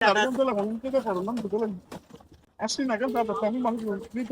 Tarantula mangiante da forma dudulan. Asli nagal da tani mangi ni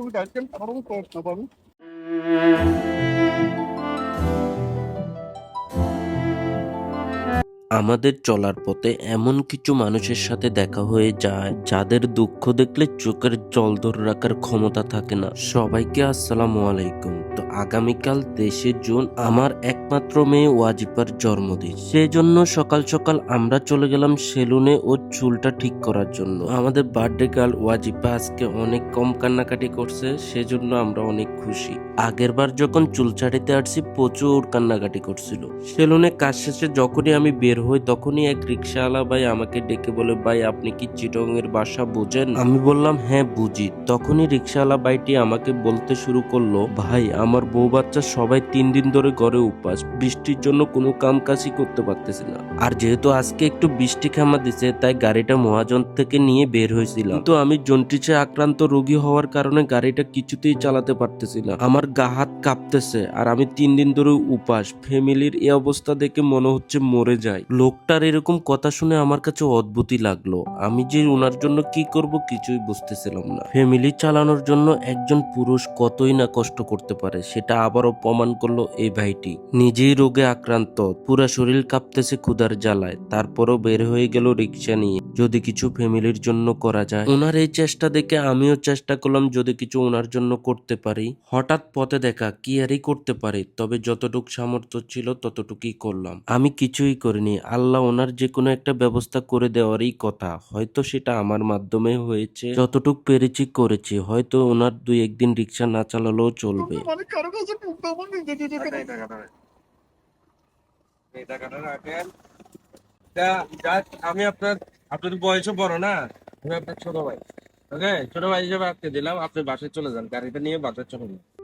আমাদের চলার পথে এমন কিছু মানুষের সাথে দেখা হয়ে যায়, যাদের দুঃখ দেখলে চোখের জল ধরে রাখার ক্ষমতা থাকে না। সবাইকে আসসালামু আলাইকুম। তো আগামীকাল তেইশে জুন আমার একমাত্র মেয়ে ওয়াজিপার জন্মদিন। সেজন্য সকাল সকাল আমরা চলে গেলাম সেলুনে ও চুলটা ঠিক করার জন্য। আমাদের বার্থডে গার্ল ওয়াজিপা আজকে অনেক কম কান্নাকাটি করছে, সেজন্য আমরা অনেক খুশি। আগের বার যখন চুল ছাড়িতে আসছি, প্রচুর কান্নাকাটি করছিল। সেলুনে কাজ শেষে যখনই আমি বের হই তখনই এক রিক্সাওয়ালা ভাই আমাকে ডেকে বলে, ভাই, আপনি কি চিটং এর বাসা বোঝেন? আমি বললাম হ্যাঁ বুঝি। তখনই রিক্সাওয়ালা ভাইটি আমাকে বলতে শুরু করল, ভাই, আমার বউ বাচ্চা সবাই তিন দিন ধরে ঘরে উপাস, বৃষ্টির জন্য কোনো কাম কাজই করতে পারতেছি না। আর যেহেতু আজকে একটু বৃষ্টি খামা দিছে, তাই গাড়িটা মহাজন থেকে নিয়ে বের হয়েছিলাম। কিন্তু আমি জন্টিসে আক্রান্ত রোগী হওয়ার কারণে গাড়িটা কিছুতেই চালাতে পারতেছি না। আমার গা হাত কাঁপতেছে, আর আমি তিন দিন ধরে উপাস। ফ্যামিলির এই অবস্থা দেখে মনে হচ্ছে মরে যায় লোকটার এরকম কথা শুনে আমার কাছে অদ্ভুতই লাগল। আমি যে ওনার জন্য কি করব কিছুই বুঝতেছিলাম না। ফ্যামিলি চালানোর জন্য একজন পুরুষ কতই না কষ্ট করতে পারে, সেটা আবারও প্রমাণ করল এই ভাইটি। নিজেই রোগে আক্রান্ত, পুরা শরীর কাঁপতেছে ক্ষুধার জ্বালায়, তারপরও বের হয়ে গেল রিক্সা নিয়ে। যদি কিছু ফ্যামিলির জন্য করা যায়। ওনার এই চেষ্টা দেখে আমিও চেষ্টা করলাম যদি কিছু ওনার জন্য করতে পারি। হঠাৎ পথে দেখা কি আরই করতে পারি, তবে যতটুক সামর্থ্য ছিল ততটুকুই করলাম। আমি কিছুই করিনি আল্লাহ ওনার যে কোনো একটা ব্যবস্থা করে দেওয়ারই কথা। হয়তো সেটা আমার মাধ্যমে হয়েছে যতটুক পেরেছি করেছি। হয়তো ওনার দুই একদিন রিক্সা না চালালেও চলবে। আমি আপনার আপনার বয়সও বড় না আমি আপনার ছোট ভাই। ওকে ছোট ভাই হিসেবে আপনি দিলাম আপনি বাসায় চলে যান গাড়িটা নিয়ে বাসায় চলে যান।